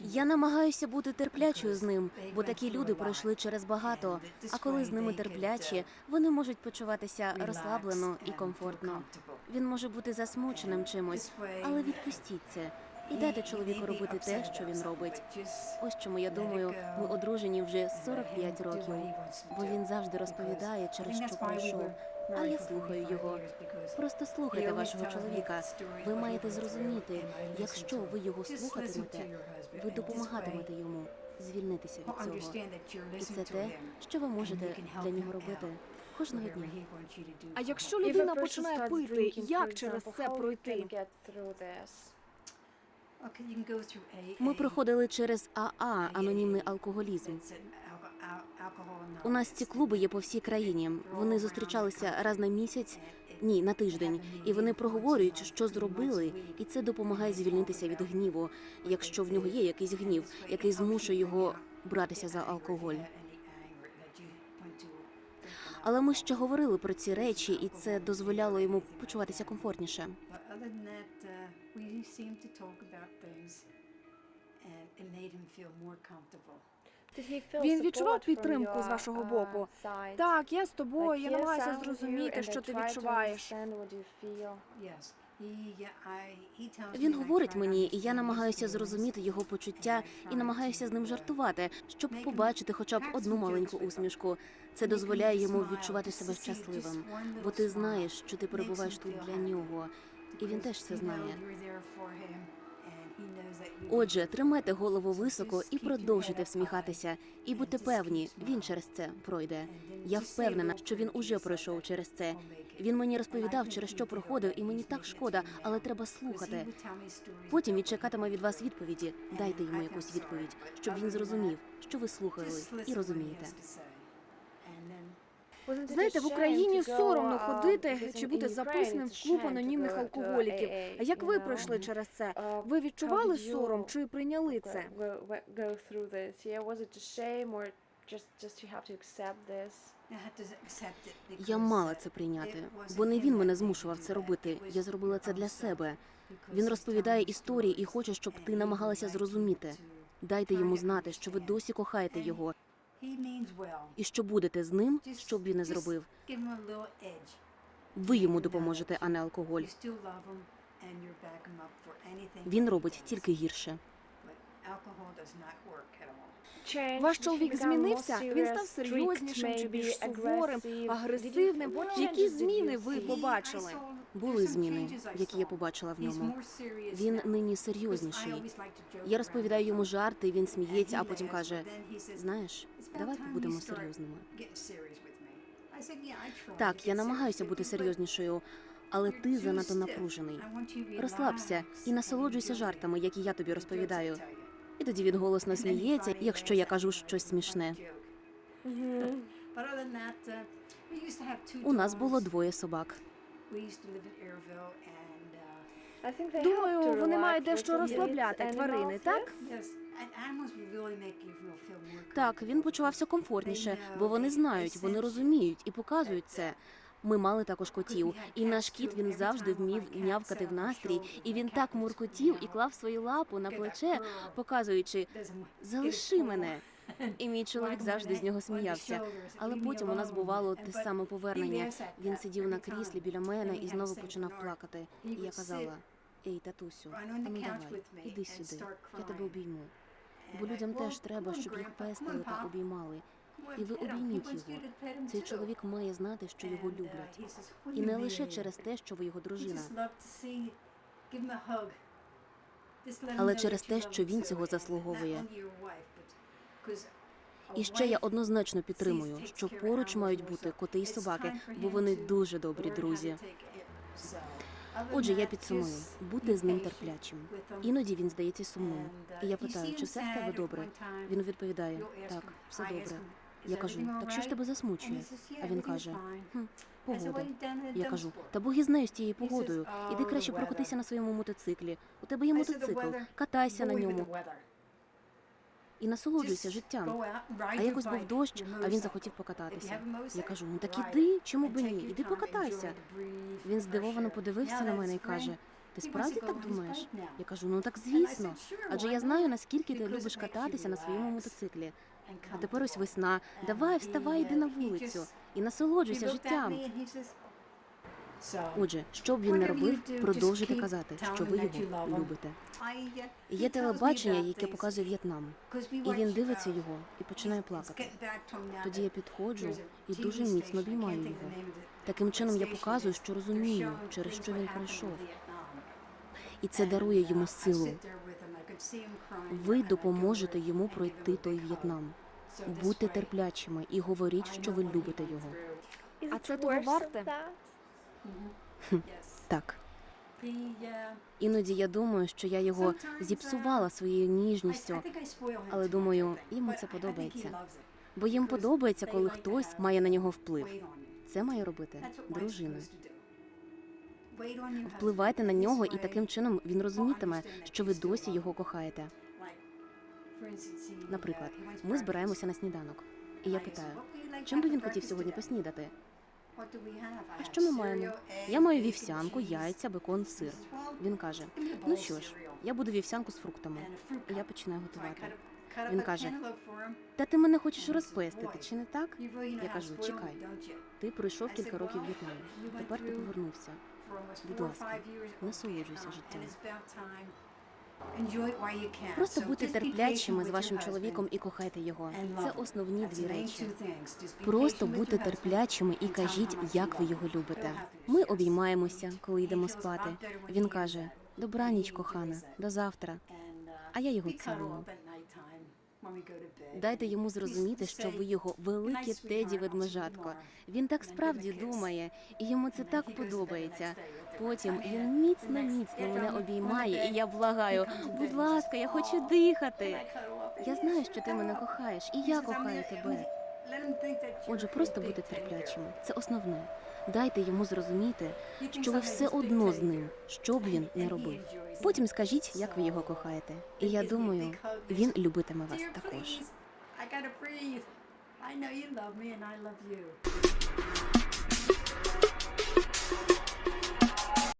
Я намагаюся бути терплячою з ним, бо такі люди пройшли через багато. А коли з ними терплячі, вони можуть почуватися розслаблено і комфортно. Він може бути засмученим чимось, але відпустіть це і дайте чоловіку робити те, що він робить. Ось чому я думаю, ми одружені вже 45 років, бо він завжди розповідає, через що пройшов. А я слухаю його. Просто слухайте вашого чоловіка. Ви маєте зрозуміти, якщо ви його слухатимете, ви допомагатимете йому звільнитися від цього. І це те, що ви можете для нього робити кожного дня. А якщо людина починає пити, як через це пройти? Ми проходили через АА анонімний алкоголізм. У нас ці клуби є по всій країні. Вони зустрічалися раз на місяць, ні, на тиждень, і вони проговорюють, що зробили, і це допомагає звільнитися від гніву, якщо в нього є якийсь гнів, який змушує його братися за алкоголь. Але ми ще говорили про ці речі, і це дозволяло йому почуватися комфортніше. That, uh, it made him feel more comfortable. Він відчував підтримку з вашого боку. Так, я з тобою, я намагаюся зрозуміти, що ти відчуваєш. Він говорить мені, і я намагаюся зрозуміти його почуття і намагаюся з ним жартувати, щоб побачити хоча б одну маленьку усмішку. Це дозволяє йому відчувати себе щасливим, бо ти знаєш, що ти перебуваєш тут для нього, і він теж це знає. Отже, тримайте голову високо і продовжуйте всміхатися. І будьте певні, він через це пройде. Я впевнена, що він уже пройшов через це. Він мені розповідав, через що проходив, і мені так шкода, але треба слухати. Потім він чекатиме від вас відповіді. Дайте йому якусь відповідь, щоб він зрозумів, що ви слухали і розумієте. Знаєте, в Україні соромно ходити чи бути записним в клуб анонімних алкоголіків. А як ви пройшли через це? Ви відчували сором чи прийняли це? Я мала це прийняти, бо не він мене змушував це робити. Я зробила це для себе. Він розповідає історії і хоче, щоб ти намагалася зрозуміти. Дайте йому знати, що ви досі кохаєте його, і що будете з ним, що б він не зробив. Ви йому допоможете, а не алкоголь. Він робить тільки гірше. Ваш чоловік змінився? Він став серйознішим чи більш суворим, агресивним? Які зміни ви побачили? Були зміни, які я побачила в ньому. Він нині серйозніший. Я розповідаю йому жарти, і він сміється, а потім каже: знаєш, давай побудемо серйозними. Так, я намагаюся бути серйознішою, але ти занадто напружений. Розслабся і насолоджуйся жартами, які я тобі розповідаю. І тоді він голосно сміється, якщо я кажу щось смішне. У нас було двоє собак. Думаю, вони мають дещо розслабляти тварини, так? Так, він почувався комфортніше, бо вони знають, вони розуміють і показують це. Ми мали також котів, і наш кіт він завжди вмів нявкати в настрій, і він так муркотів і клав свою лапу на плече, показуючи залиши мене. І мій чоловік завжди з нього сміявся. Але потім у нас бувало те саме повернення. Він сидів на кріслі біля мене і знову починав плакати. І я казала: Ей, татусю, ну давай, іди сюди, я тебе обійму. Бо людям теж треба, щоб їх пестили та обіймали. І ви обійміть його. Цей чоловік має знати, що його люблять, і не лише через те, що ви його дружина, але через те, що він цього заслуговує. І ще я однозначно підтримую, що поруч мають бути коти і собаки, бо вони дуже добрі друзі. Отже, я підсумую, будьте з ним терплячим. Іноді він здається сумним. І я питаю, чи все в тебе добре? Він відповідає: так, все добре. Я кажу, так що ж тебе засмучує? А він каже: хм, погода. Я кажу, та Бог із нею з тією погодою. Іди краще прокатися на своєму мотоциклі. У тебе є мотоцикл, катайся на ньому. І насолоджуйся життям. А якось був дощ, а він захотів покататися. Я кажу: ну так іди, чому б ні? Іди покатайся. Він здивовано подивився на мене і каже: Ти справді так думаєш? Я кажу, ну так звісно. Адже я знаю, наскільки ти любиш кататися на своєму мотоциклі. А тепер ось весна. Давай, вставай, йди на вулицю і насолоджуйся життям. Отже, що б він не робив, продовжуйте казати, що ви його любите. Є телебачення, яке показує В'єтнам, і він дивиться його і починає плакати. Тоді я підходжу і дуже міцно обіймаю його. Таким чином я показую, що розумію, через що він пройшов. І це дарує йому силу. Ви допоможете йому пройти той В'єтнам. Будьте терплячими і говоріть, що ви любите його. А це того варте? Так, іноді я думаю, що я його зіпсувала своєю ніжністю, але думаю, йому це подобається. Бо їм подобається, коли хтось має на нього вплив. Це має робити дружина. Впливайте на нього, і таким чином він розумітиме, що ви досі його кохаєте. Наприклад, ми збираємося на сніданок, і я питаю, чим би він хотів сьогодні поснідати? А що ми маємо? Я маю вівсянку, яйця, бекон, сир. Він каже: Ну що ж, я буду вівсянку з фруктами. І я починаю готувати. Він каже, Та ти мене хочеш розпестити, чи не так? Я кажу, чекай, Ти пройшов кілька років В'єтнаму. Тепер ти повернувся. Будь ласка, насолоджуйся життям. Просто бути терплячими з вашим чоловіком і кохайте його. Це основні дві речі. Просто бути терплячими і кажіть, як ви його любите. Ми обіймаємося, коли йдемо спати. Він каже: Добраніч, кохана, до завтра. А я його цілую. Дайте йому зрозуміти, що ви його велике теді ведмежатко. Він так справді думає, і йому це так подобається. Потім він міцно міцно мене обіймає, і я благаю, будь ласка, я хочу дихати. Я знаю, що ти мене кохаєш, і я кохаю тебе. Отже, просто будьте терплячими. Це основне. Дайте йому зрозуміти, що ви все одно з ним, що б він не робив. Потім скажіть, як ви його кохаєте. І я думаю, він любитиме вас також. I gotta breathe. I know you love me and I love you.